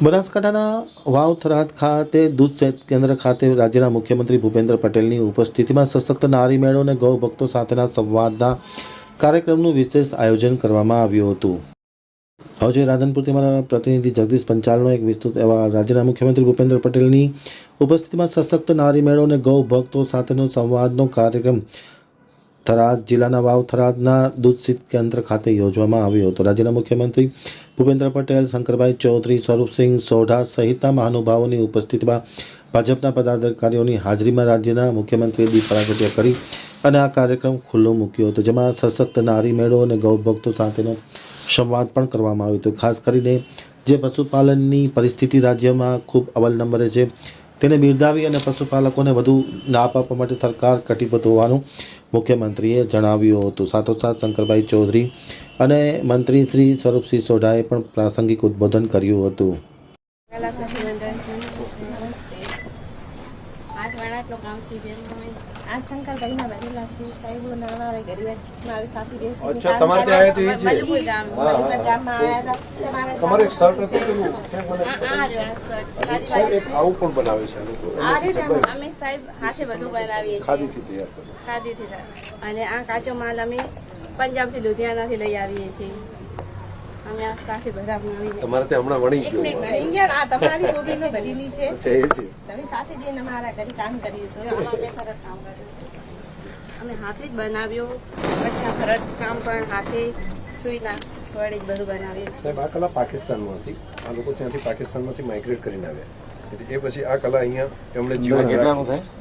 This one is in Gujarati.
બનાસકાંઠાના વાવ થરાદ ખાતે દૂધ કેન્દ્ર ખાતે રાજ્યના મુખ્યમંત્રી ભૂપેન્દ્ર પટેલની ઉપસ્થિતિમાં સશક્ત નારી મેળો અને ગૌ ભક્તો સાથેના સંવાદના કાર્યક્રમનું વિશેષ આયોજન કરવામાં આવ્યું હતું. હવે રાધનપુરથી મારા પ્રતિનિધિ જગદીશ પંચાલનો એક વિસ્તૃત એવા રાજ્યના મુખ્યમંત્રી ભૂપેન્દ્ર પટેલની ઉપસ્થિતિમાં સશક્ત નારી મેળો અને ગૌ ભક્તો સાથેનો સંવાદનો કાર્યક્રમ થરાદ જિલ્લાના વાવ થરાદના દૂધસિત કેન્દ્ર ખાતે યોજવામાં આવ્યો હતો. રાજ્યના મુખ્યમંત્રી ભૂપેન્દ્ર પટેલ, શંકરભાઈ ચૌધરી, સ્વરૂપસિંહ સોઢા સહિતના મહાનુભાવોની ઉપસ્થિતિમાં ભાજપના પદાધિકારીઓની હાજરીમાં રાજ્યના મુખ્યમંત્રીએ દીપ પ્રાગટ્ય કરી અને આ કાર્યક્રમ ખુલ્લો મૂક્યો હતો, જેમાં સશક્ત નારી મેળો અને ગૌભક્તો સાથેનો સંવાદ પણ કરવામાં આવ્યો હતો. ખાસ કરીને જે પશુપાલનની પરિસ્થિતિ રાજ્યમાં ખૂબ અવલ નંબરે છે, તેને બિરદાવી અને પશુપાલકોને વધુ લાભ આપવા માટે સરકાર કટિબદ્ધ હોવાનું મુખ્યમંત્રીએ જણાવ્યું હતું. સાથોસાથ શંકરભાઈ ચૌધરી અને મંત્રી શ્રી સ્વરૂપસિંહ સોઢાએ પણ પ્રાસંગિક ઉદ્બોધન કર્યું હતું. આઠ વાળાટનું કામ છે જેમ આ શંકરભાઈના બનેલા છે સાહેબ ગરીબ મારી સાથે બેસી અચ્છા, તમારે ત્યાં આવ્યા તો એ છે? બલપુર ગામ. ગામમાં આવ્યા હતા. તમારે તમારે એક શર્ટ હતું પેલું મને આ આ શર્ટ. એક આવું પણ બનાવે છે લોકો. આ રીતે અમે સાહેબ હાથે બધું બનાવીએ છીએ. ખાદીથી તૈયાર કરે ખાદીથી અને આ કાચો માલ અમે પંજાબથી લુધિયાનાથી લઈ આવીએ છીએ. તમારે ત્યાં હમણાં વણી ગયો છે. એ છે. અમે હાથે જ બનાવ્યો. પછી આ ફરજ કામ પણ હાથે સુઈના વડે જ બધું બનાવીએ સાહેબ આ કલા પાકિસ્તાનમાં હતી આ લોકો ત્યાંથી પાકિસ્તાનમાંથી માઇગ્રેટ કરીને આવ્યા. એટલે એ પછી આ કલા અહીંયા એમણે જીવન કેટલાનું રાખ્યું.